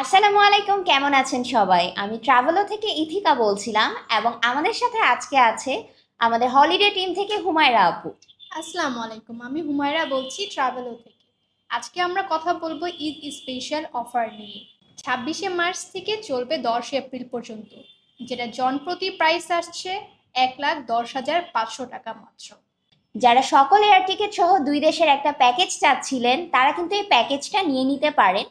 আসসালামু আলাইকুম কেমন আছেন সবাই? আমি ট্রাভেলো থেকে ইথিকা বলছিলাম এবং আমাদের সাথে আজকে আছে আমাদের হলিডে টিম থেকে হুমায়রা আপু। আসসালামু আলাইকুম আমি হুমায়রা বলছি ট্রাভেলো থেকে। আজকে আমরা কথা বলব ঈদ স্পেশাল অফার নিয়ে। ছাব্বিশে মার্চ থেকে চলবে দশ এপ্রিল পর্যন্ত যেটা জনপ্রতি প্রাইস আসছে এক লাখ দশ হাজার পাঁচশো টাকা মাত্র। যারা সকল এয়ার টিকিট সহ দুই দেশের একটা প্যাকেজ চাচ্ছিলেন তারা কিন্তু এই প্যাকেজটা নিয়ে নিতে পারেন।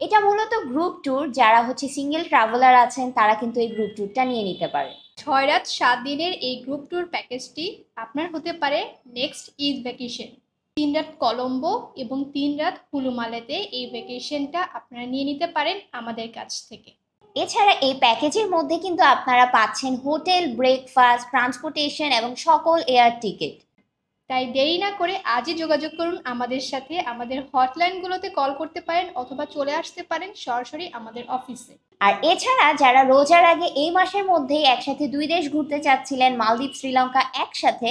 এটা মূলত গ্রুপ ট্যুর যারা হচ্ছে সিঙ্গেল ট্রাভেলার আছেন তারা কিন্তু এই গ্রুপ ট্যুরটা নিয়ে নিতে পারে। ছয় রাত সাত দিনের এই গ্রুপ ট্যুর প্যাকেজটি আপনার হতে পারে নেক্সট ঈদ ভ্যাকেশন তিন রাত কলম্বো এবং তিন রাত হুলুমালেতে এই ভ্যাকেশনটা আপনারা নিয়ে নিতে পারেন আমাদের কাছ থেকে। এছাড়া এই প্যাকেজের মধ্যে কিন্তু আপনারা পাচ্ছেন হোটেল ব্রেকফাস্ট ট্রান্সপোর্টেশন এবং সকল এয়ার টিকিট তাই দেরি না করে আজই যোগাযোগ করুন আমাদের সাথে। আমাদের হটলাইনগুলোতে কল করতে পারেন অথবা চলে আসতে পারেন সরাসরি আমাদের অফিসে। আর এছাড়া যারা রোজার আগে এই মাসের মধ্যেই একসাথে দুই দেশ ঘুরতে চাচ্ছিলেন, মালদ্বীপ, শ্রীলঙ্কা একসাথে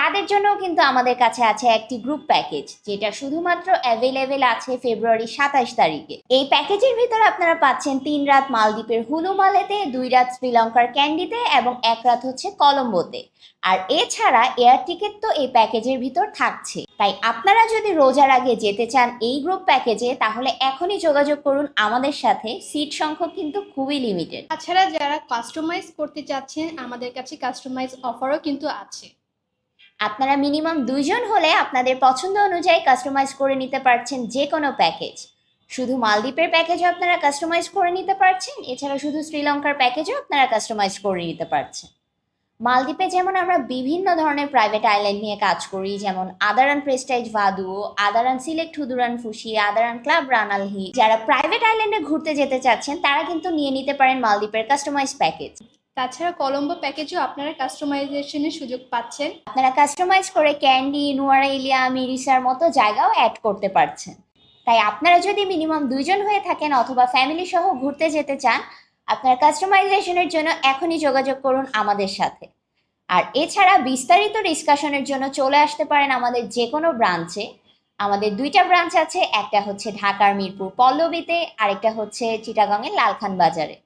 তাদের জন্যও কিন্তু আমাদের কাছে আছে একটি গ্রুপ প্যাকেজ যেটা শুধুমাত্র অ্যাভেলেবেল আছে ফেব্রুয়ারি সাতাশ তারিখে। এই প্যাকেজের ভিতরে আপনারা পাচ্ছেন তিন রাত মালদ্বীপের হুলুমালেতে দুই রাত শ্রীলঙ্কার ক্যান্ডিতে এবং এক রাত হচ্ছে কলম্বোতে। আর এছাড়া এয়ার টিকিট তো এই প্যাকেজের ভিতর থাকছে। তাই আপনারা যদি রোজার আগে যেতে চান এই গ্রুপ প্যাকেজে তাহলে এখনই যোগাযোগ করুন আমাদের সাথে। সিট সংখ্যক কিন্তু খুবই লিমিটেড তাছাড়া যারা কাস্টমাইজ করতে চাচ্ছেন, আমাদের কাছে কাস্টমাইজ অফারও কিন্তু আছে। আপনারা মিনিমাম দুইজন হলে আপনাদের পছন্দ অনুযায়ী কাস্টমাইজ করে নিতে পারছেন যে কোনো প্যাকেজ শুধু মালদ্বীপের প্যাকেজও আপনারা কাস্টমাইজ করে নিতে পারছেন, এছাড়া শুধু শ্রীলঙ্কার প্যাকেজও আপনারা কাস্টমাইজ করে নিতে পারছেন। মালদ্বীপে যেমন আমরা বিভিন্ন ধরনের প্রাইভেট আইল্যান্ড নিয়ে কাজ করি, যেমন Adaaran prestige Vadoo Adaaran select Hudhuranfushi Adaaran club Rannalhi যারা প্রাইভেট আইল্যান্ডে ঘুরতে যেতে চাচ্ছেন, তারা কিন্তু নিয়ে নিতে পারেন মালদ্বীপের কাস্টমাইজ প্যাকেজ তাছাড়া কলম্বো প্যাকেজও আপনারা কাস্টমাইজেশনের সুযোগ পাচ্ছেন। আপনারা কাস্টমাইজ করে ক্যান্ডি নুয়ারাইলিয়া মিরিসার মতো জায়গাও অ্যাড করতে পারছেন। তাই আপনারা যদি মিনিমাম দুইজন হয়ে থাকেন অথবা ফ্যামিলি সহ ঘুরতে যেতে চান, আপনার কাস্টমাইজেশনের জন্য এখনই যোগাযোগ করুন আমাদের সাথে। আর এছাড়া বিস্তারিত ডিসকাশনের জন্য চলে আসতে পারেন আমাদের যে কোনো ব্রাঞ্চে আমাদের দুইটা ব্রাঞ্চ আছে, একটা হচ্ছে ঢাকার মিরপুর পল্লবীতে, আরেকটা হচ্ছে চিটাগাংয়ের লালখান বাজারে।